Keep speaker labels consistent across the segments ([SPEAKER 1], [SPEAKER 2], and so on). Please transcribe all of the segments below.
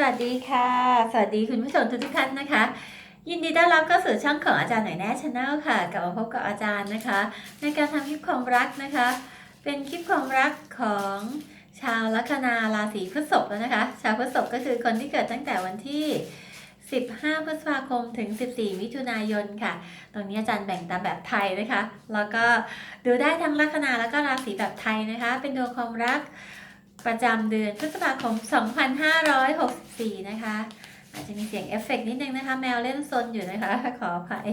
[SPEAKER 1] สวัสดีค่ะ สวัสดีคุณผู้ชมทุกท่านนะคะ ยินดีต้อนรับเข้าสู่ช่องของอาจารย์หน่อยแน่ชาแนลค่ะ กลับมาพบกับอาจารย์นะคะ ในการทำคลิปความรักนะคะ เป็นคลิปความรักของชาวลัคนาราศีพฤษภแล้วนะคะ ชาวพฤษภก็คือคนที่เกิดตั้งแต่วันที่ 15 พฤษภาคมถึง 14 มิถุนายนค่ะ ตรงนี้อาจารย์แบ่งตามแบบไทยนะคะ แล้วก็ดูได้ทั้งลัคนาแล้วก็ราศีแบบไทยนะคะ เป็นดวงความรัก ประจำเดือนพฤษภาคม 2564 นะคะ อาจจะมีเสียงเอฟเฟกต์นิดนึงนะคะ แมวเล่นซนอยู่นะคะ ขออภัย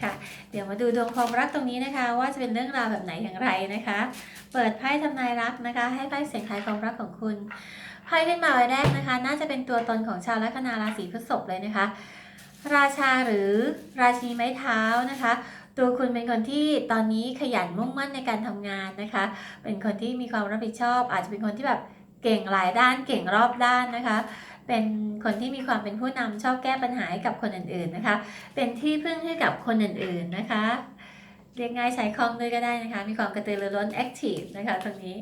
[SPEAKER 1] ค่ะ เดี๋ยวมาดูดวงความรักตรงนี้นะคะ ว่าจะเป็นเรื่องราวแบบไหนอย่างไรนะคะ เปิดไพ่ทำนายรักนะคะ ให้ไพ่เสียงทายความรักของคุณไพ่ขึ้นมาใบแรกนะคะ น่าจะเป็นตัวตนของชาวลัคนาราศีพฤษภเลยนะคะ ราชาหรือราชินีไม้เท้านะคะ ตัวคุณเป็นคนที่ตอนนี้ขยันมุ่งมั่นในการทำงานนะคะ เป็นคนที่มีความรับผิดชอบ อาจจะเป็นคนที่แบบเก่งหลายด้านเก่งรอบด้านนะคะ เป็นคนที่มีความเป็นผู้นำชอบแก้ปัญหาให้กับคนอื่นๆนะคะ เป็นที่พึ่งให้กับคนอื่นๆนะคะเรียกง่ายใช้คล่องด้วยก็ได้นะคะ มีความกระตือรือร้นแอคทีฟนะคะตรงนี้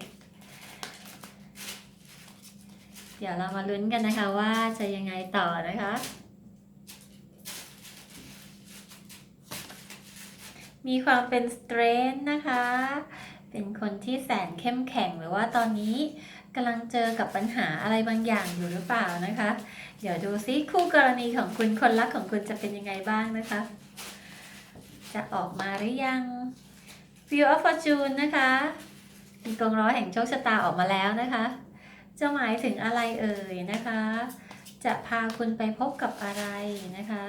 [SPEAKER 1] เดี๋ยวเรามาลุ้นกันนะคะว่าจะยังไงต่อนะคะ มีความเป็นสเตรนนะคะ เป็นคนที่แสนเข้มแข็งหรือว่าตอนนี้กำลังเจอกับปัญหาอะไรบางอย่างอยู่หรือเปล่านะคะ เดี๋ยวดูซิคู่กรณีของคุณคนรักของคุณจะเป็นยังไงบ้างนะคะ จะออกมาหรือยัง View of Fortune นะคะมีกองร้อยแห่งโชคชะตาออกมาแล้วนะคะ จะหมายถึงอะไรเอ่ยนะคะ จะพาคุณไปพบกับอะไรนะคะ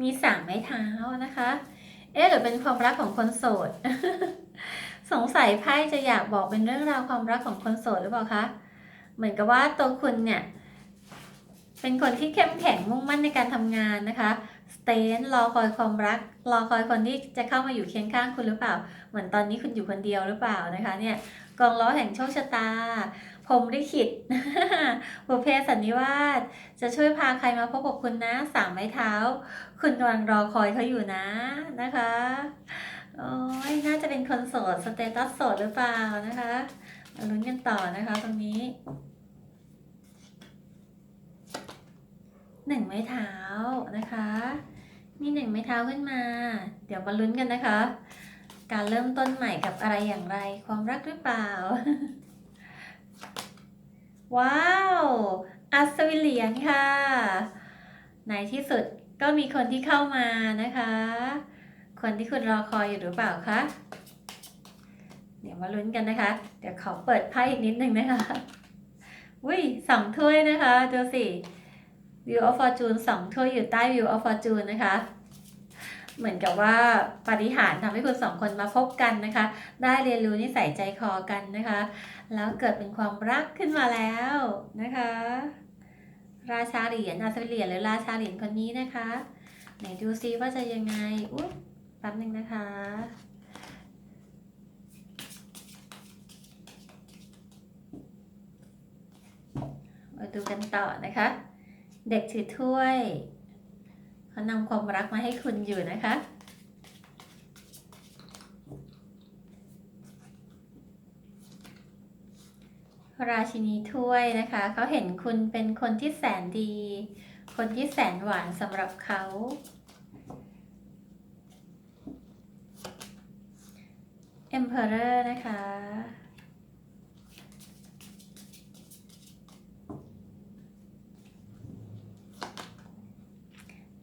[SPEAKER 1] มีสามไม้เท้านะคะ เอ๊ะหรือเป็นความรักของคนโสด สงสัยไพ่จะอยากบอกเป็นเรื่องราวความรักของคนโสดหรือเปล่าคะ เหมือนกับว่าตัวคุณเนี่ย เป็นคนที่เข้มแข็งมุ่งมั่นในการทำงานนะคะสเตนรอคอยความรัก รอคอยคนที่จะเข้ามาอยู่เคียงข้างคุณหรือเปล่า เหมือนตอนนี้คุณอยู่คนเดียวหรือเปล่านะคะ เนี่ยกองล้อแห่งโชคชะตา พรหมลิขิตบุพเพสันนิวาสจะช่วยพาใครมาพบกับคุณนะสามไม้เท้า คุณกำลังรอคอยเขาอยู่นะนะคะโอ้ยน่าจะเป็นคนโสดสเตตัสโสดหรือเปล่านะคะมาลุ้นกันต่อนะคะตรงนี้หนึ่งไม้เท้านะคะ มีหนึ่งไม้เท้าขึ้นมา เดี๋ยวมาลุ้นกันนะคะ การเริ่มต้นใหม่กับอะไรอย่างไร ความรักหรือเปล่า ว้าว อัศวินเหรียญค่ะ ในที่สุดก็มีคนที่เข้ามานะคะ คนที่คุณรอคอยอยู่หรือเปล่าคะ เดี๋ยวมาลุ้นกันนะคะ เดี๋ยวขอเปิดไพ่อีกนิดนึงนะคะ อุ้ยสองถ้วยนะคะ ดูสิ View of Fortune สองถ้วยอยู่ใต้ View of Fortune นะคะ เหมือนกับว่าปาฏิหาริย์ทำให้คุณสองคนมาพบกันนะคะ ได้เรียนรู้นิสัยใจคอกันนะคะ แล้วเกิดเป็นความรักขึ้นมาแล้วนะคะ ราชาเหรียญอาสเหรียญหรือราชาเหรียญคนนี้นะคะไหนดูซิว่าจะยังไงอุ๊ยแป๊บหนึ่งนะคะมาดูกันต่อนะคะ เด็กถือถ้วยเขานำความรักมาให้คุณอยู่นะคะ ราชินีถ้วยนะคะ เขาเห็นคุณเป็นคนที่แสนดี คนที่แสนหวานสำหรับเขา Emperor นะคะ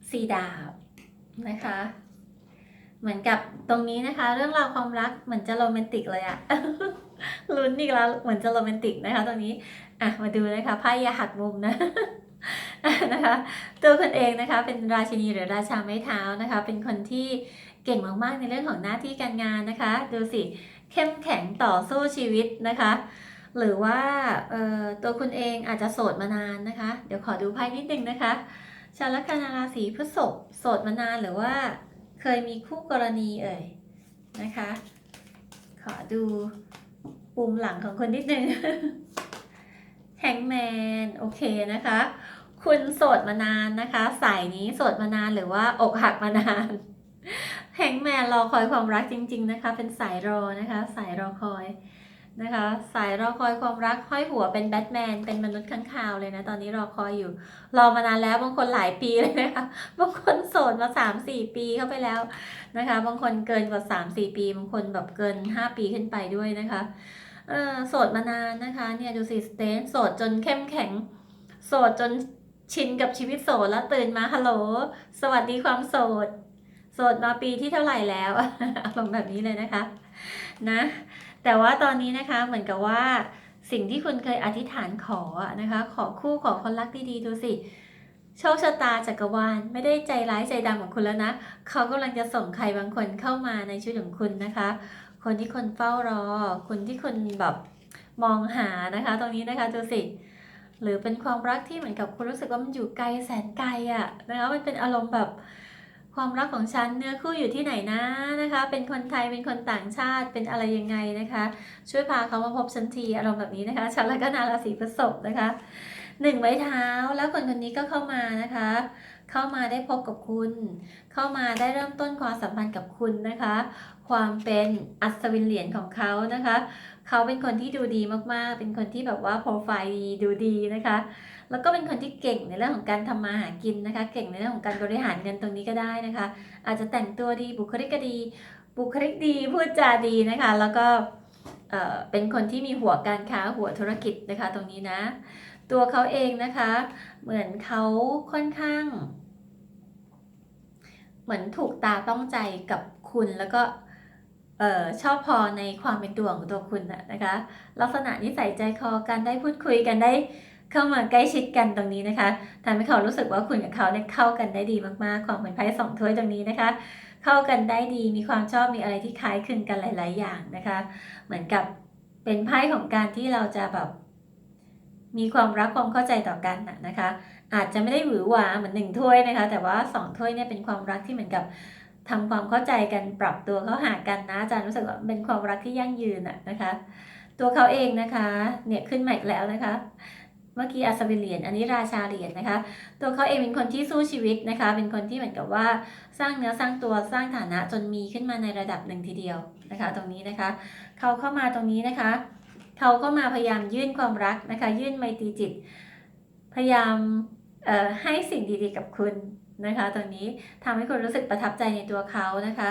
[SPEAKER 1] สีดาบนะคะ เหมือนกับตรงนี้นะคะ เรื่องราวความรักเหมือนจะโรแมนติกเลยอะ ลุ้นอีกแล้วเหมือนจะโรแมนติกนะคะตรงนี้อะมาดูนะคะไพ่ยาหักมุมนะนะคะตัวคนเองนะคะเป็นราชินีหรือราชาไม้เท้านะคะ เป็นคนที่เก่งมากๆในเรื่องของหน้าที่การงานนะคะ ดูสิเข้มแข็งต่อสู้ชีวิตนะคะ หรือว่าเอ่อตัวคุณเองอาจจะโสดมานานนะคะ เดี๋ยวขอดูไพ่นิดนึงนะคะชาวลัคนาราศีพฤษภโสดมานานหรือว่าเคยมีคู่กรณีเอ่ยนะคะ ขอดู ปุ่มหลังของคนนิดนึงแฮงแมนโอเคนะคะ คุณโสดมานานนะคะ สายนี้โสดมานานหรือว่าอกหักมานานแฮงแมนรอคอยความรักจริง ๆนะคะ เป็นสายรอนะคะ สายรอคอยนะคะ สายรอคอยความรักห้อยหัวเป็นแบทแมนเป็นมนุษย์ข้างคาวเลยนะตอนนี้รอคอยอยู่ รอมานานแล้วบางคนหลายปีเลยนะคะบางคนโสดมาสามสี่ปีเข้าไปแล้วนะคะ บางคนเกินกว่าสามสี่ปี บางคนแบบเกินห้าปีขึ้นไปด้วยนะคะ เออโสดมานานนะคะเนี่ยดูสิสเตนโสดจนเข้มแข็ง โสดจนชินกับชีวิตโสดแล้วตื่นมาฮัลโหล สวัสดีความโสด โสดมาปีที่เท่าไหร่แล้วอารมณ์แบบนี้เลยนะคะนะ แต่ว่าตอนนี้นะคะเหมือนกับว่าสิ่งที่คุณเคยอธิษฐานขอนะคะ ขอคู่ขอคนรักดีๆดูสิโชคชะตาจักรวาลไม่ได้ใจร้ายใจดำของคุณแล้วนะ เขากำลังจะส่งใครบางคนเข้ามาในชีวิตของคุณนะคะ คนที่คนเฝ้ารอ คนที่คนแบบมองหานะคะ ตรงนี้นะคะดูสิ หรือเป็นความรักที่เหมือนกับคุณรู้สึกว่ามันอยู่ไกลแสนไกลอะนะคะ มันเป็นอารมณ์แบบความรักของฉันเนื้อคู่อยู่ที่ไหนนะนะคะ เป็นคนไทยเป็นคนต่างชาติเป็นอะไรยังไงนะคะ ช่วยพาเขามาพบฉันทีอารมณ์แบบนี้นะคะฉันแล้วก็นาราศีพฤษภนะคะหนึ่งไม้เท้าแล้วคนคนนี้ก็เข้ามานะคะ เข้ามาได้พบกับคุณ เข้ามาได้เริ่มต้นความสัมพันธ์กับคุณนะคะ ความเป็นอัศวินเหรียญของเขานะคะ เขาเป็นคนที่ดูดีมากๆ เป็นคนที่แบบว่าโปรไฟล์ดีดูดีนะคะ แล้วก็เป็นคนที่เก่งในเรื่องของการทำมาหากินนะคะ เก่งในเรื่องของการบริหารเงินตรงนี้ก็ได้นะคะ อาจจะแต่งตัวดีบุคลิกดี บุคลิกดีพูดจาดีนะคะ แล้วก็เอ่อเป็นคนที่มีหัวการค้าหัวธุรกิจนะคะตรงนี้นะ ตัวเขาเองนะคะ เหมือนเขาค่อนข้าง เหมือนถูกตาต้องใจกับคุณแล้วก็ ออชอบพอในความเป็นตัวของตัวคุณน่ะนะคะ ลักษณะนิสัยใจคอกันได้พูดคุยกันได้เข้ามาใกล้ชิดกันตรงนี้นะคะทำให้เขารู้สึกว่าคุณกับเขาเนี่ยเข้ากันได้ดีมากๆความเหมือนไพ่สองถ้วยตรงนี้นะคะ เข้ากันได้ดีมีความชอบมีอะไรที่คล้ายคลึงกันหลาย ๆ อย่างนะคะ เหมือนกับเป็นไพ่ของการที่เราจะแบบมีความรักความเข้าใจต่อกันน่ะนะคะ อาจจะไม่ได้หวือหวาเหมือนหนึ่งถ้วยนะคะ แต่ว่าสองถ้วยเนี่ยเป็นความรักที่เหมือนกับ ทำความเข้าใจกันปรับตัวเข้าหากันนะอาจารย์รู้สึกว่าเป็นความรักที่ยั่งยืนน่ะนะคะ ตัวเขาเองนะคะเนี่ยขึ้นมาอีกแล้วนะคะ เมื่อกี้อัศวินเหรียญอันนี้ราชาเหรียญนะคะ ตัวเขาเองเป็นคนที่สู้ชีวิตนะคะ เป็นคนที่เหมือนกับว่าสร้างเนื้อสร้างตัวสร้างฐานะจนมีขึ้นมาในระดับหนึ่งทีเดียวนะคะ ตรงนี้นะคะ เขาเข้ามาตรงนี้นะคะ เขาก็มาพยายามยื่นความรักนะคะ ยื่นไมตรีจิต พยายามเอ่อให้สิ่งดีๆกับคุณ นะคะตรงนี้ทำให้คุณรู้สึกประทับใจในตัวเขานะคะ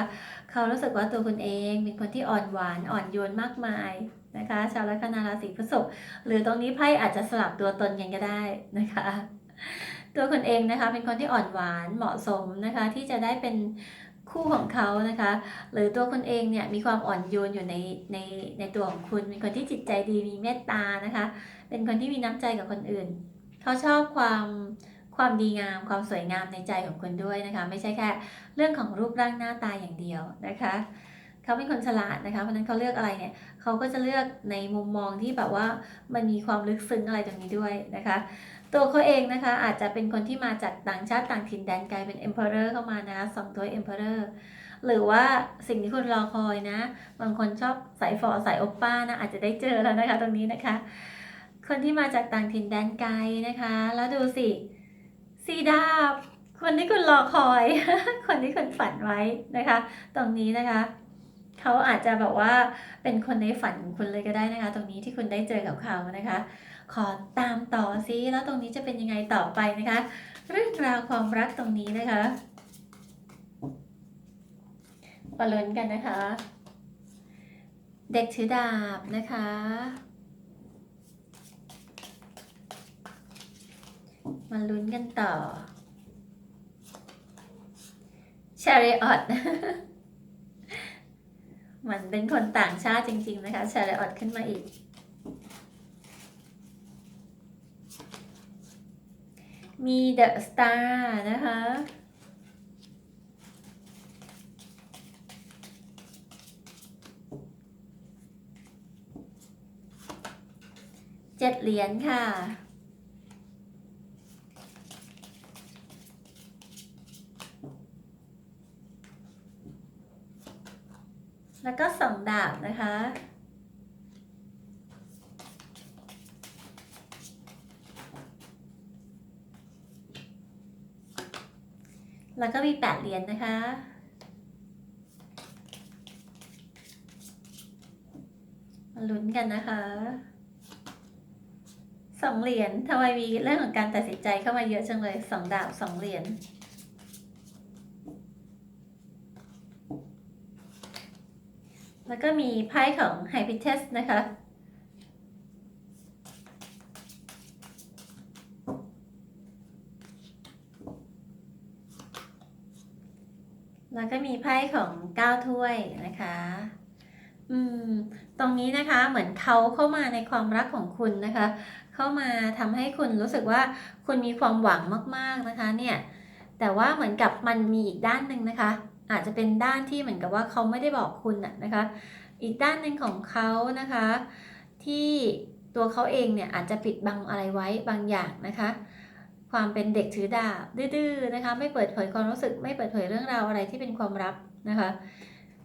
[SPEAKER 1] เขารู้สึกว่าตัวคุณเองเป็นคนที่อ่อนหวานอ่อนโยนมากมายนะคะ ชาวลัคนาราศีพฤษภหรือตรงนี้ไพ่อาจจะสลับตัวตนกันก็ได้นะคะ ตัวคุณเองนะคะเป็นคนที่อ่อนหวานเหมาะสมนะคะ ที่จะได้เป็นคู่ของเขานะคะ หรือตัวคุณเองเนี่ยมีความอ่อนโยนอยู่ในในในตัวของคุณเป็นคนที่จิตใจดีมีเมตตานะคะ เป็นคนที่มีน้ำใจกับคนอื่น เขาชอบความ ความดีงามความสวยงามในใจของคุณด้วยนะคะ ไม่ใช่แค่ เรื่องของรูปร่างหน้าตาอย่างเดียวนะคะเขาเป็นคนฉลาดนะคะเพราะนั้นเขาเลือกอะไรเนี่ยเขาก็จะเลือกในมุมมองที่แบบว่ามันมีความลึกซึ้งอะไรตรงนี้ด้วยนะคะ ตัวเขาเองนะคะอาจจะเป็นคนที่มาจากต่างชาติต่างถิ่นแดนไกลเป็น emperor เข้ามานะคะสองตัว emperor หรือว่าสิ่งที่คุณรอคอยนะ บางคนชอบสายฟอสายโอปป้านะอาจจะได้เจอแล้วนะคะตรงนี้นะคะ คนที่มาจากต่างถิ่นแดนไกลนะคะ แล้วดูสิ สีดาบ คนที่คุณรอคอย คนที่คุณฝันไว้นะคะ ตรงนี้นะคะเขาอาจจะแบบว่าเป็นคนในฝันของคุณเลยก็ได้นะคะ ตรงนี้ที่คุณได้เจอกับเขานะคะ ขอตามต่อซิแล้วตรงนี้จะเป็นยังไงต่อไปนะคะ เรื่องราวความรักตรงนี้นะคะมาลุ้นกันนะคะ เด็กถือดาบนะคะ มาลุ้นกันต่อชาริออตมันเป็นคนต่างชาติจริง ๆ นะคะชาริออตขึ้นมาอีก มีเดอะสตาร์นะคะเจ็ดเหรียญค่ะ แล้วก็สองดาบนะคะ แล้วก็มีแปดเหรียญนนะคะมาลุ้นกันนะคะสองเหรียญทำไมมีเรื่องของการตัดสินใจเข้ามาเยอะจังเลยสองดาบสองเหรียญ แล้วก็มีไพ่ของไฮพิเทสนะคะ แล้วก็มีไพ่ของเก้าถ้วยนะคะ อืม ตรงนี้นะคะ เหมือนเขาเข้ามาในความรักของคุณนะคะ เข้ามาทำให้คุณรู้สึกว่าคุณมีความหวังมากๆนะคะ เนี่ย แต่ว่าเหมือนกับมันมีอีกด้านหนึ่งนะคะ อาจจะเป็นด้านที่เหมือนกับว่าเขาไม่ได้บอกคุณนะคะ อีกด้านหนึ่งของเขานะคะ ที่ตัวเขาเองเนี่ยอาจจะปิดบังอะไรไว้บางอย่างนะคะ ความเป็นเด็กถือดาบดื้อๆนะคะไม่เปิดเผยความรู้สึกไม่เปิดเผยเรื่องราวอะไรที่เป็นความลับนะคะ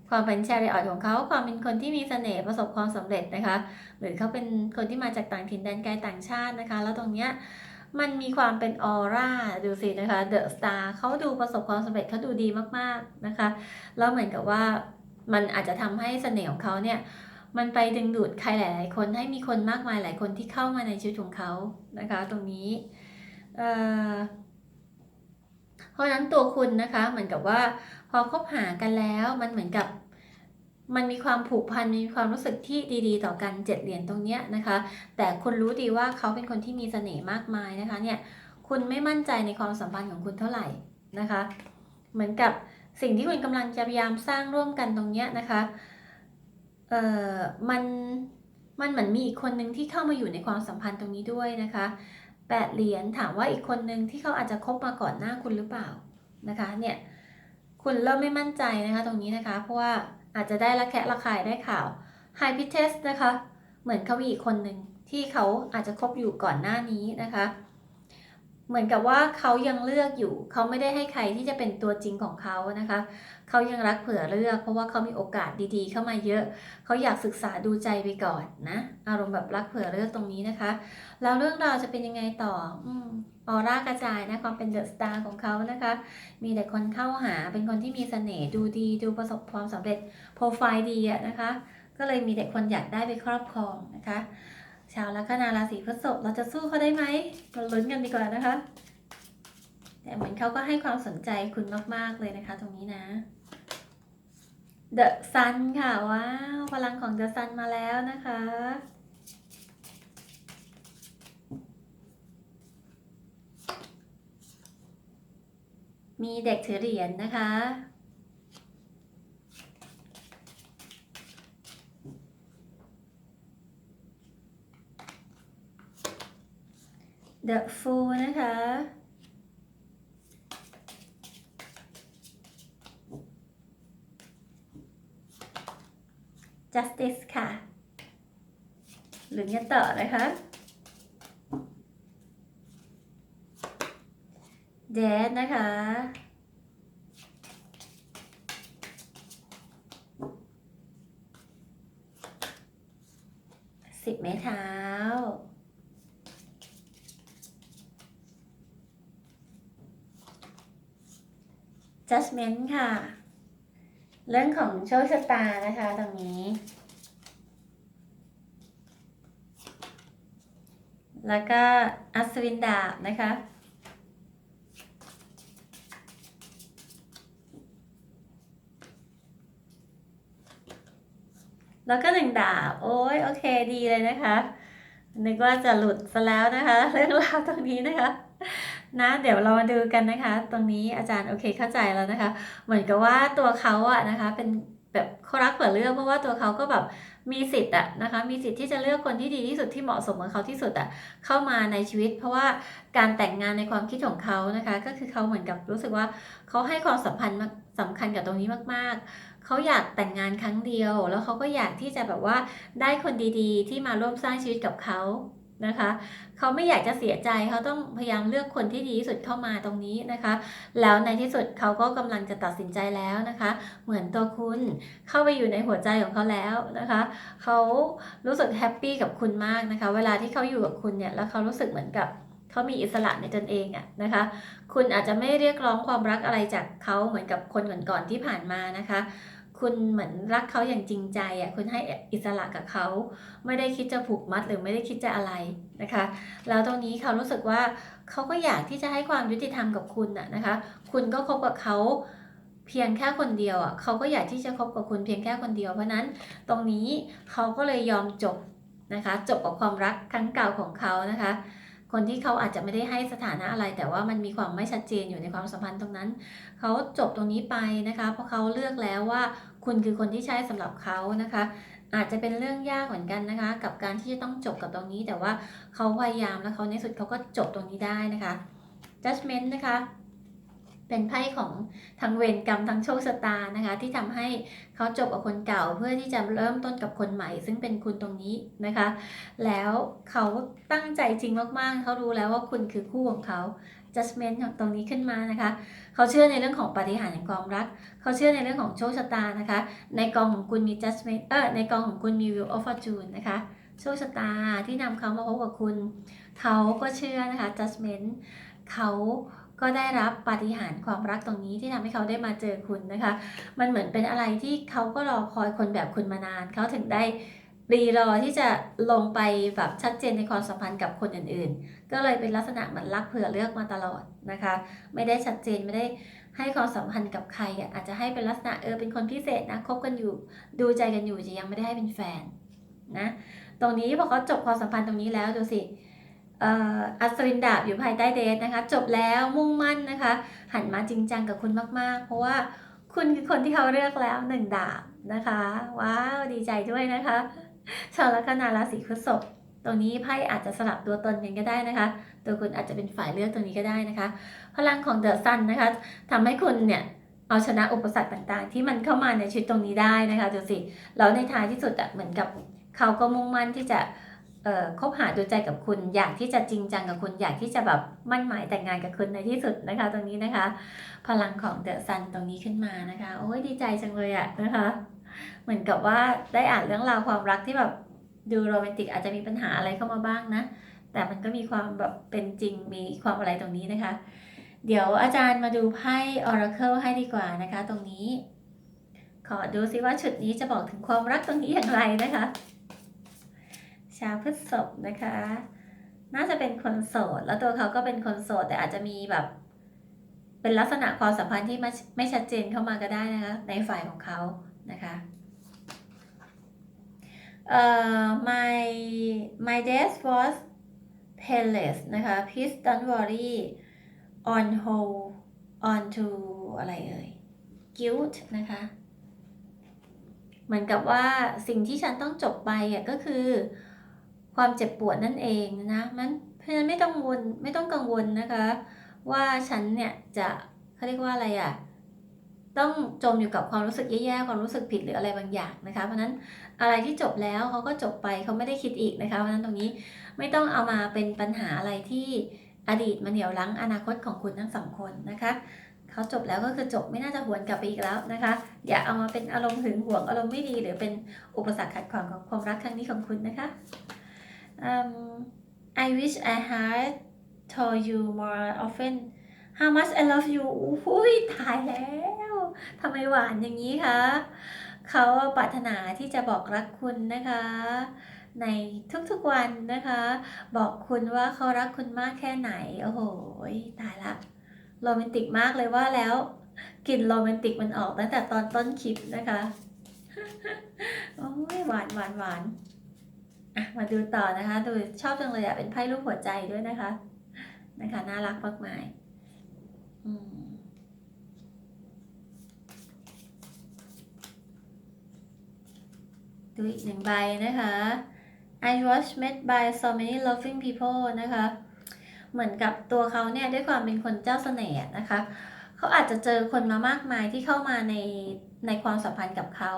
[SPEAKER 1] ความเป็นแชริออตของเขาความเป็นคนที่มีเสน่ห์ประสบความสำเร็จนะคะ หรือเขาเป็นคนที่มาจากต่างถิ่นแดนไกลต่างชาตินะคะ แล้วตรงเนี้ย มันมีความเป็นออร่าดูสินะคะเดอะสตาร์เขาดูประสบความสำเร็จเขาดูดีมากๆนะคะ แล้วเหมือนกับว่ามันอาจจะทำให้เสน่ห์ของเขาเนี่ยมันไปดึงดูดใครหลาย ๆ คนให้มีคนมากมายหลายคนที่เข้ามาในชีวิตของเขานะคะ ตรงนี้เเพราะนั้นตัวคุณนะคะเหมือนกับว่าพอคบหากันแล้วมันเหมือนกับ มันมีความผูกพันมีความรู้สึกที่ดีๆ ต่อกันเจ็ดเหรียญตรงเนี้ยนะคะ แต่คุณรู้ดีว่าเขาเป็นคนที่มีเสน่ห์มากมายนะคะเนี่ยคุณไม่มั่นใจในความสัมพันธ์ของคุณเท่าไหร่นะคะ เหมือนกับสิ่งที่คุณกำลังจะพยายามสร้างร่วมกันตรงเนี้ยนะคะเอ่อมันมันเหมือนมีอีกคนหนึ่งที่เข้ามาอยู่ในความสัมพันธ์ตรงนี้ด้วยนะคะแปดเหรียญถามว่าอีกคนหนึ่งที่เขาอาจจะคบมาก่อนหน้าคุณหรือเปล่านะคะเนี่ยคุณเริ่มไม่มั่นใจนะคะตรงนี้นะคะ เพราะว่า อาจจะได้ระแคะระคายได้ข่าวไฮพิเทสนะคะ เหมือนเขามีอีกคนหนึ่งที่เขาอาจจะคบอยู่ก่อนหน้านี้นะคะ เหมือนกับว่าเขายังเลือกอยู่ เขาไม่ได้ให้ใครที่จะเป็นตัวจริงของเขานะคะ เขายังรักเผื่อเลือก เพราะว่าเขามีโอกาสดีๆ เข้ามาเยอะ เขาอยากศึกษาดูใจไปก่อนนะ อารมณ์แบบรักเผื่อเลือกตรงนี้นะคะ แล้วเรื่องราวจะเป็นยังไงต่ออืมออร่ากระจายนะความเป็นเดอะสตาร์ของเขานะคะ มีแต่คนเข้าหาเป็นคนที่มีเสน่ห์ดูดีดูประสบความสำเร็จโปรไฟล์ดีอะนะคะ ก็เลยมีแต่คนอยากได้ไปครอบครองนะคะชาวลัคนาราศีพฤษภเราจะสู้เขาได้ไหมมาลุ้นกันดีกว่านะคะ แต่เหมือนเขาก็ให้ความสนใจคุณมาก ๆ เลยนะคะ ตรงนี้นะ The Sun ค่ะ ว้าว พลังของ The Sun มาแล้วนะคะ มีเด็กถือเหรียญนะคะ The Fool นะคะ Justice ค่ะหรือกันต่อนะคะ Dead นะคะ สิบไม้เท้า judgment ค่ะ เรื่องของโชคชะตานะคะตรงนี้ แล้วก็อัศวินดาบนะคะแล้วก็หนึ่งดาบ โอ้ยโอเคดีเลยนะคะ นึกว่าจะหลุดซะแล้วนะคะ เรื่องราวตรงนี้นะคะ นะ เดี๋ยวเรามาดูกันนะคะ ตรงนี้อาจารย์โอเคเข้าใจแล้วนะคะ เหมือนกับว่าตัวเขาอะนะคะเป็นแบบเขารักเผื่อเลือกเพราะว่าตัวเขาก็แบบมีสิทธิ์อะนะคะมีสิทธิ์ที่จะเลือกคนที่ดีที่สุดที่เหมาะสมกับเขาที่สุดอะเข้ามาในชีวิต เพราะว่าการแต่งงานในความคิดของเขานะคะ ก็คือเขาเหมือนกับรู้สึกว่าเขาให้ความสัมพันธ์มากสำคัญกับตรงนี้มาก ๆ เขาอยากแต่งงานครั้งเดียว แล้วเขาก็อยากที่จะแบบว่าได้คนดีๆ ที่มาร่วมสร้างชีวิตกับเขา นะคะเขาไม่อยากจะเสียใจเขาต้องพยายามเลือกคนที่ดีที่สุดเข้ามาตรงนี้นะคะ แล้วในที่สุดเขาก็กำลังจะตัดสินใจแล้วนะคะ เหมือนตัวคุณเข้าไปอยู่ในหัวใจของเขาแล้วนะคะเขารู้สึกแฮปปี้กับคุณมากนะคะ เวลาที่เขาอยู่กับคุณเนี่ยแล้วเขารู้สึกเหมือนกับเขามีอิสระในตนเองอะนะคะ คุณอาจจะไม่เรียกร้องความรักอะไรจากเขาเหมือนกับคนก่อนๆที่ผ่านมานะคะ คุณเหมือนรักเขาอย่างจริงใจอะคุณให้อิสระกับเขาไม่ได้คิดจะผูกมัดหรือไม่ได้คิดจะอะไรนะคะ แล้วตรงนี้เขารู้สึกว่าเขาก็อยากที่จะให้ความยุติธรรมกับคุณน่ะนะคะ คุณก็คบกับเขาเพียงแค่คนเดียวอะเขาก็อยากที่จะคบกับคุณเพียงแค่คนเดียวเพราะนั้นตรงนี้เขาก็เลยยอมจบนะคะ จบกับความรักครั้งเก่าของเขานะคะ คนที่เขาอาจจะไม่ได้ให้สถานะอะไร แต่ว่ามันมีความไม่ชัดเจนอยู่ในความสัมพันธ์ตรงนั้น เขาจบตรงนี้ไปนะคะเพราะเขาเลือกแล้วว่าคุณคือคนที่ใช่สำหรับเขานะคะ อาจจะเป็นเรื่องยากเหมือนกันนะคะ กับการที่จะต้องจบกับตรงนี้ แต่ว่าเขาพยายามแล้วเขาในสุดเขาก็จบตรงนี้ได้นะคะ judgment นะคะ เป็นไพ่ของทั้งเวรกรรมทั้งโชคชะตานะคะ ที่ทำให้เขาจบกับคนเก่าเพื่อที่จะเริ่มต้นกับคนใหม่ ซึ่งเป็นคุณตรงนี้นะคะ แล้วเขาตั้งใจจริงมากๆ เขารู้แล้วว่าคุณคือคู่ของเขา judgment ตรงนี้ขึ้นมานะคะ เขาเชื่อในเรื่องของปฏิหารแห่งความรัก เขาเชื่อในเรื่องของโชคชะตานะคะ ในกองของคุณมี judgment เออในกองของคุณมี wheel of fortune นะคะโชคชะตาที่นำเขามาพบกับคุณ เขาก็เชื่อนะคะ judgment เขา ก็ได้รับปาฏิหาริย์ความรักตรงนี้ที่ทำให้เขาได้มาเจอคุณนะคะ มันเหมือนเป็นอะไรที่เขาก็รอคอยคนแบบคุณมานาน เขาถึงได้รีรอที่จะลงไปแบบชัดเจนในความสัมพันธ์กับคนอื่นๆ ก็เลยเป็นลักษณะเหมือนรักเผื่อเลือกมาตลอดนะคะ ไม่ได้ชัดเจนไม่ได้ให้ความสัมพันธ์กับใครอะอาจจะให้เป็นลักษณะเออเป็นคนพิเศษนะคบกันอยู่ดูใจกันอยู่จะยังไม่ได้ให้เป็นแฟนนะตรงนี้พอเขาจบความสัมพันธ์ตรงนี้แล้วดูสิเอัศวินดาบอยู่ภายใต้เดทนะคะ จบแล้วมุ่งมั่นนะคะ หันมาจริงจังกับคุณมากๆ เพราะว่าคุณคือคนที่เขาเลือกแล้วหนึ่งดาบนะคะ ว้าวดีใจด้วยนะคะชาวลัคนาราศีพฤษภตรงนี้ไพ่อาจจะสลับตัวตนกันก็ได้นะคะ ตัวคุณอาจจะเป็นฝ่ายเลือกตรงนี้ก็ได้นะคะ พลังของเดอะซันนะคะทำให้คุณเนี่ยเอาชนะอุปสรรคต่างๆ ที่มันเข้ามาในชีวิตตรงนี้ได้นะคะดูสิแล้วในท้ายที่สุดอะเหมือนกับเขาก็มุ่งมั่นที่จะ คบหาดูใจกับคุณอยากที่จะจริงจังกับคุณอยากที่จะแบบมั่นหมายแต่งงานกับคุณในที่สุดนะคะ ตรงนี้นะคะ พลังของเดอะซันตรงนี้ขึ้นมานะคะ โอ้ยดีใจจังเลยอะนะคะ เหมือนกับว่าได้อ่านเรื่องราวความรักที่แบบดูโรแมนติกอาจจะมีปัญหาอะไรเข้ามาบ้างนะ แต่มันก็มีความแบบเป็นจริงมีความอะไรตรงนี้นะคะ เดี๋ยวอาจารย์มาดูไพ่ Oracle ให้ดีกว่านะคะ ตรงนี้ ขอดูซิว่าชุดนี้จะบอกถึงความรักตรงนี้อย่างไรนะคะ ชาวพฤษภนะคะ น่าจะเป็นคนโสด แล้วตัวเขาก็เป็นคนโสดแต่อาจจะมีแบบ เป็นลักษณะความสัมพันธ์ที่ไม่ไม่ชัดเจนเข้ามาก็ได้นะคะ ในฝ่ายของเขานะคะ เอ่อ my my desk was painless นะคะ please don't worry on hold on to อะไรเอ่ย guilt นะคะเหมือนกับว่าสิ่งที่ฉันต้องจบไปอะก็คือ ความเจ็บปวดนั่นเองนะมันเพราะฉะนั้นไม่ต้องวนไม่ต้องกังวลนะคะ ว่าฉันเนี่ยจะเขาเรียกว่าอะไรอะต้องจมอยู่กับความรู้สึกแย่ๆความรู้สึกผิดหรืออะไรบางอย่างนะคะ เพราะนั้นอะไรที่จบแล้วเขาก็จบไปเขาไม่ได้คิดอีกนะคะ เพราะนั้นตรงนี้ไม่ต้องเอามาเป็นปัญหาอะไรที่อดีตมาเหนี่ยวรั้งอนาคตของคุณทั้งสองคนนะคะเขาจบแล้วก็คือจบไม่น่าจะหวนกลับไปอีกแล้วนะคะ อย่าเอามาเป็นอารมณ์หึงหวงอารมณ์ไม่ดี หรือเป็นอุปสรรคขัดขวางของความรักครั้งนี้ของคุณนะคะ um, I wish I had told you more often how much I love you อุ้ยตายแล้วทำไมหวานอย่างนี้คะเขาปรารถนาที่จะบอกรักคุณนะคะ ในทุกๆวันนะคะ บอกคุณว่าเขารักคุณมากแค่ไหน โอ้โหตายละโรแมนติกมากเลยว่าแล้วกลิ่นโรแมนติกมันออกตั้งแต่ตอนต้นคลิปนะคะ โอ้ยหวานหวานหวาน มาดูต่อนะคะ ดูชอบจังเลยอะเป็นไพ่รูปหัวใจด้วยนะคะ นะคะ น่ารักมากมายดูอีกหนึ่งใบนะคะ I was met by so many loving people นะคะ เหมือนกับตัวเขาเนี่ยด้วยความเป็นคนเจ้าเสน่ห์นะคะ เขาอาจจะเจอคนมามากมายที่เข้ามาในในความสัมพันธ์กับเขา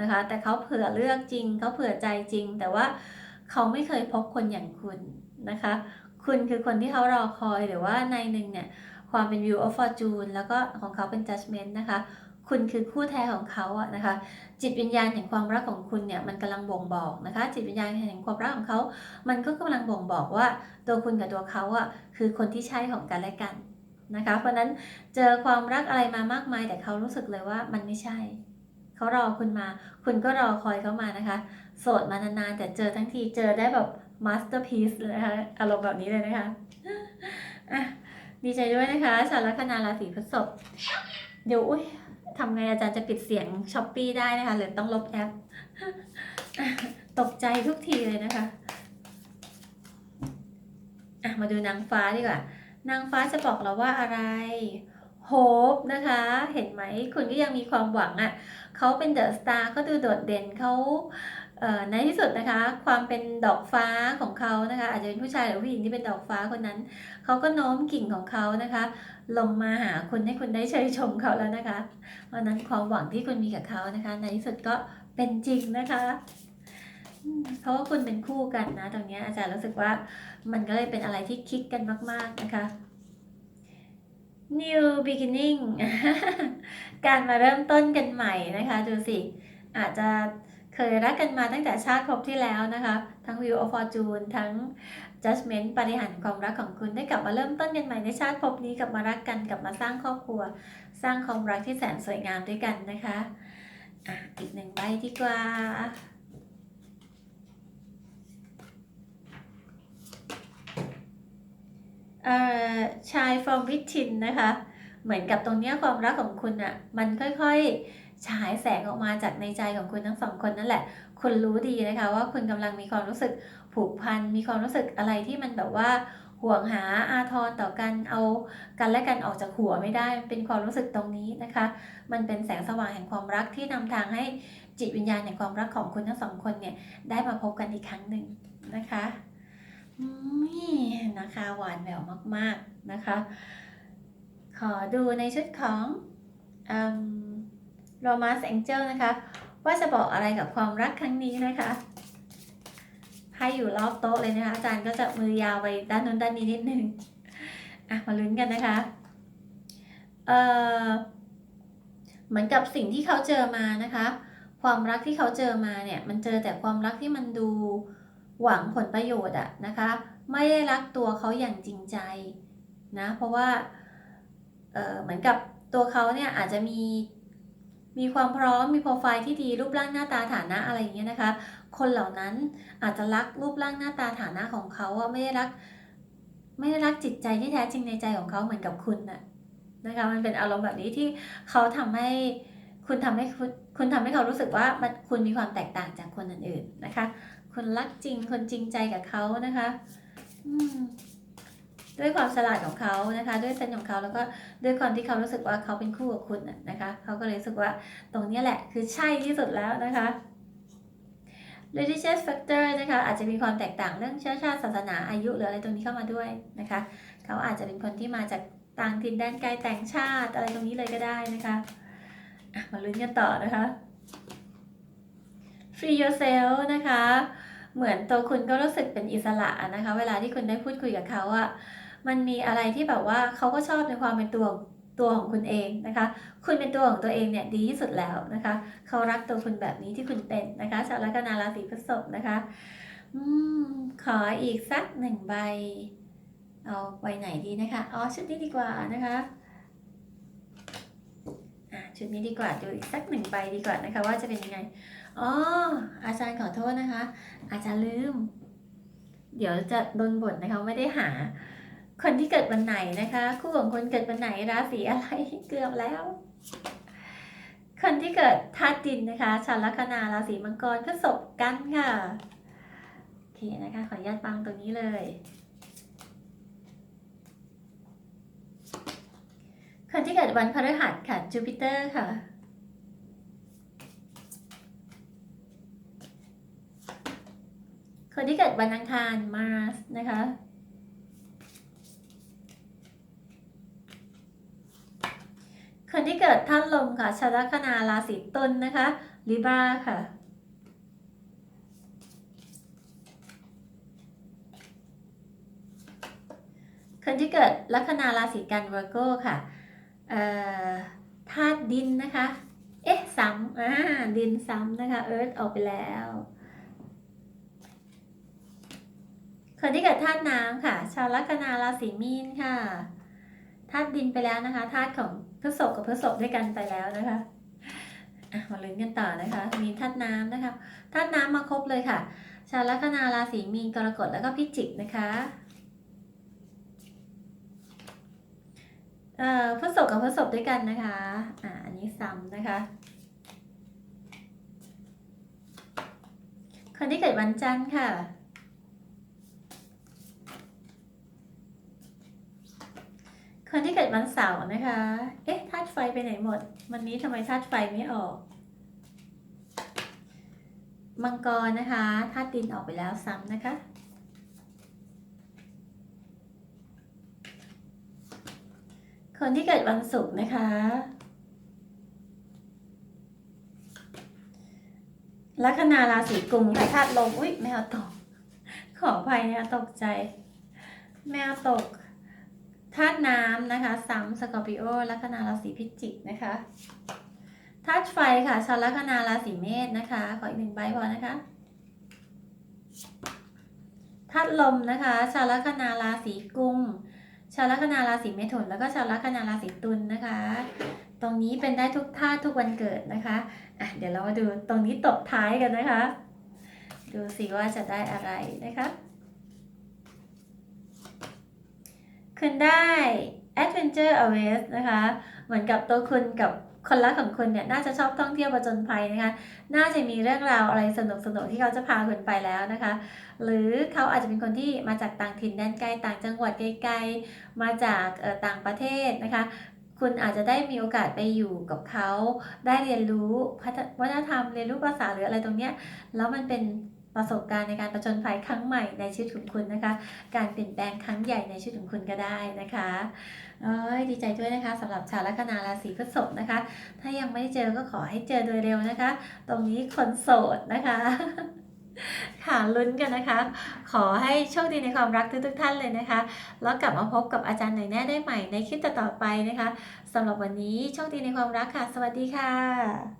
[SPEAKER 1] นะคะ แต่เขาเผื่อเลือกจริงเขาเผื่อใจจริง แต่ว่าเขาไม่เคยพบคนอย่างคุณนะคะ คุณคือคนที่เขารอคอยหรือว่าในหนึ่งเนี่ยความเป็น view of fortune แล้วก็ของเขาเป็น judgment นะคะ คุณคือคู่แท้ของเขาอะนะคะ จิตวิญญาณแห่งความรักของคุณเนี่ยมันกำลังบ่งบอกนะคะ จิตวิญญาณแห่งความรักของเขา มันก็กำลังบ่งบอกว่าตัวคุณกับตัวเขาอะคือคนที่ใช่ของกันและกันนะคะ เพราะนั้นเจอความรักอะไรมามากมายแต่เขารู้สึกเลยว่ามันไม่ใช่ เขารอคุณมา คุณก็รอคอยเขามานะคะ โสดมานานๆแต่เจอทั้งทีเจอได้แบบมาสเตอร์พีซเลยนะคะอารมณ์แบบนี้เลยนะคะอะดีใจด้วยนะคะชาวลัคนาราศีพฤษภเดี๋ยวอุ้ยทำไงอาจารย์จะปิดเสียงช้อปปีได้นะคะหรือต้องลบแอปตกใจทุกทีเลยนะคะอะมาดูนางฟ้าดีกว่า นางฟ้าจะบอกเราว่าอะไร โฮปนะคะ เห็นไหมคุณก็ยังมีความหวังอะ่ะเขาเป็นเดอะสตาร์เขาดูโดดเด่นเขาเในที่สุดนะคะ ความเป็นดอกฟ้าของเขานะคะ อาจจะเป็นผู้ชายหรือผู้หญิงที่เป็นดอกฟ้าคนนั้นเขาก็โน้มกิ่งของเขานะคะ ลงมาหาคุณให้คุณได้เชยชมเขาแล้วนะคะเพราะนั้นความหวังที่คุณมีกับเขานะคะ ในที่สุดก็เป็นจริงนะคะเพราะว่าคุณเป็นคู่กันนะตรงนี้อาจารย์รู้สึกว่ามันก็เลยเป็นอะไรที่คลิกกันมาก ๆนะคะ New beginning การมาเริ่มต้นกันใหม่นะคะ ดูสิ อาจจะเคยรักกันมาตั้งแต่ชาติภพที่แล้วนะคะ ทั้ง Wheel of Fortune ทั้ง Judgment ปฏิหารความรักของคุณได้กลับมาเริ่มต้นกันใหม่ในชาติภพนี้กลับมารักกันกลับมาสร้างครอบครัว สร้างความรักที่แสนสวยงามด้วยกันนะคะอะอีกหนึ่งใบดีกว่า เอ่อ ชาย from within นะคะ เหมือนกับตรงเนี้ยความรักของคุณอะ่ะ มันค่อยๆ ฉายแสงออกมาจากในใจของคุณทั้งสองคนนั่นแหละ คุณรู้ดีนะคะ ว่าคุณกำลังมีความรู้สึกผูกพัน มีความรู้สึกอะไรที่มันแบบว่าห่วงหาอาทรต่อกันเอากันและกันออกจากหัวไม่ได้ เป็นความรู้สึกตรงนี้นะคะ มันเป็นแสงสว่างแห่งความรักที่นำทางให้จิตวิญญาณแห่งความรักของคุณทั้งสองคนเนี่ยได้มาพบกันอีกครั้งหนึ่งนะคะ นี่นะคะหวานแหววมากๆนะคะ ขอดูในชุดของโรมาสแองเจลนะคะ ว่าจะบอกอะไรกับความรักครั้งนี้นะคะให้อยู่รอบโต๊ะเลยนะคะ อาจารย์ก็จะมือยาวไปด้านนู้นด้านนี้นิดนึงอะมาลุ้นกันนะคะเอ่อเหมือนกับสิ่งที่เขาเจอมานะคะ ความรักที่เขาเจอมาเนี่ย มันเจอแต่ความรักที่มันดู หวังผลประโยชน์อะนะคะ ไม่ได้รักตัวเขาอย่างจริงใจนะ เพราะว่าเเหมือนกับตัวเขาเนี่ยอาจจะมีมีความพร้อมมีโปรไฟล์ที่ดีรูปร่างหน้าตาฐานะอะไรอย่างเงี้ยนะคะ คนเหล่านั้นอาจจะรักรูปร่างหน้าตาฐานะของเขาอะไม่ได้รัก ไม่ได้รักจิตใจที่แท้จริงในใจของเขาเหมือนกับคุณน่ะนะคะมันเป็นอารมณ์แบบนี้ที่เขาทำให้คุณทำให้คุณคุณทำให้เขารู้สึกว่ามันคุณมีความแตกต่างจากคนอื่นๆนะคะ คนรักจริง คนจริงใจกับเขานะคะด้วยความฉลาดของเขานะคะ ด้วยเซนของเขาแล้วก็ด้วยความที่เขารู้สึกว่าเขาเป็นคู่กับคุณนะคะเขาก็เลยรู้สึกว่าตรงนี้แหละคือใช่ที่สุดแล้วนะคะ religious factor นะคะอาจจะมีความแตกต่างเรื่องเชื้อชาติศาสนาอายุหรืออะไรตรงนี้เข้ามาด้วยนะคะ เขาอาจจะเป็นคนที่มาจากต่างถิ่นแดนไกลแต่งชาติอะไรตรงนี้เลยก็ได้นะคะะมาลุ้นกันต่อนะคะ free yourself นะคะ เหมือนตัวคุณก็รู้สึกเป็นอิสระนะคะ เวลาที่คุณได้พูดคุยกับเขาอะมันมีอะไรที่แบบว่าเขาก็ชอบในความเป็นตัวตัวของคุณเองนะคะ คุณเป็นตัวของตัวเองเนี่ยดีที่สุดแล้วนะคะ เขารักตัวคุณแบบนี้ที่คุณเป็นนะคะ ชาวลัคนาราศีพฤษภนะคะ อืม ขออีกสักหนึ่งใบ เอาใบไหนดีนะคะ อ๋อชุดนี้ดีกว่านะคะอะชุดนี้ดีกว่าดูอีกสักหนึ่งใบดีกว่านะคะ ว่าจะเป็นยังไง อ๋ออาจารย์ขอโทษนะคะ อาจารย์ลืม เดี๋ยวจะโดนบ่นนะคะไม่ได้หา คนที่เกิดวันไหนนะคะ คู่ของคนเกิดวันไหนราศีอะไรเกือบแล้ว คนที่เกิดธาตุดินนะคะชาวลัคนาราศีมังกรก็ศพกันค่ะโอเคนะคะขออนุญาตบังตรงนี้เลยคนที่เกิดวันพฤหัสค่ะจูปิเตอร์ค่ะ คนที่เกิดวันอังคารมาสนะคะ คนที่เกิดท่านลมค่ะชาวลัคนาราศีตุลนะคะลิบราค่ะคนที่เกิดลัคนาราศีกันวอร์โกค่ะธาตุดินนะคะ เอ๊ะ ซ้ำอ่าดินซ้ำนะคะ เอิร์ธออกไปแล้ว คนที่เกิดธาตุน้ำค่ะ ชาวลัคนาราศีมีนค่ะธาตุดินไปแล้วนะคะธาตุของพฤษภกับพฤษภด้วยกันไปแล้วนะคะมาลุ้นกันต่อนะคะ มีธาตุน้ำนะคะธาตุน้ำมาครบเลยค่ะ ชาวลัคนาราศีมีนกรกฎแล้วก็พิจิกนะคะเอ่อพฤษภกับพฤษภด้วยกันนะคะอ่าอันนี้ซ้ำนะคะ คนที่เกิดวันจันทร์ค่ะ คนที่เกิดวันเสาร์นะคะ เอ๊ะธาตุไฟไปไหนหมด วันนี้ทำไมธาตุไฟไม่ออก มังกรนะคะธาตุดินออกไปแล้วซ้ำนะคะ คนที่เกิดวันศุกร์นะคะ ลัคนาราศีกุมค่ะธาตุลม อุ๊ยแมวตก ขออภัยนี่ยตกใจ แมวตก ธาตุน้ำนะคะซ้ำสกอร์ปิโอลัคนาราศีพิจิกนะคะธาตุไฟค่ะชาวลัคนาราศีเมษนะคะ ขออีกหนึ่งใบพอนะคะธาตุลมนะคะชาวลัคนาราศีกุมชาวลัคนาราศีเมถุนแล้วก็ชาวลัคนาราศีตุลนะคะ ตรงนี้เป็นได้ทุกธาตุทุกวันเกิดนะคะอะเดี๋ยวเรามาดูตรงนี้ตบท้ายกันนะคะ ดูสิว่าจะได้อะไรนะคะ คุณได้ Adventure Always นะคะ เหมือนกับตัวคุณกับคนรักของคุณเนี่ยน่าจะชอบท่องเที่ยวประจนภัยนะคะ น่าจะมีเรื่องราวอะไรสนุกสนุกที่เขาจะพาคุณไปแล้วนะคะ หรือเขาอาจจะเป็นคนที่มาจากต่างถิ่นแดนไกลต่างจังหวัดไกลๆ มาจากต่างประเทศนะคะ คุณอาจจะได้มีโอกาสไปอยู่กับเขา ได้เรียนรู้วัฒนธรรม เรียนรู้ภาษาหรืออะไรตรงเนี้ย แล้วมันเป็น ประสบการณ์ในการประจนภัยครั้งใหม่ในชีวิตของคุณนะคะ การเปลี่ยนแปลงครั้งใหญ่ในชีวิตของคุณก็ได้นะคะเอ้ยดีใจด้วยนะคะสำหรับชาวลัคนาราศีพฤษภนะคะ ถ้ายังไม่ได้เจอก็ขอให้เจอโดยเร็วนะคะ ตรงนี้คนโสดนะคะค่ะลุ้นกันนะคะ ขอให้โชคดีในความรักทุกๆท่านเลยนะคะ แล้วกลับมาพบกับอาจารย์หน่อยแน่ได้ใหม่ในคลิปต่อๆไปนะคะสำหรับวันนี้โชคดีในความรักค่ะ สวัสดีค่ะ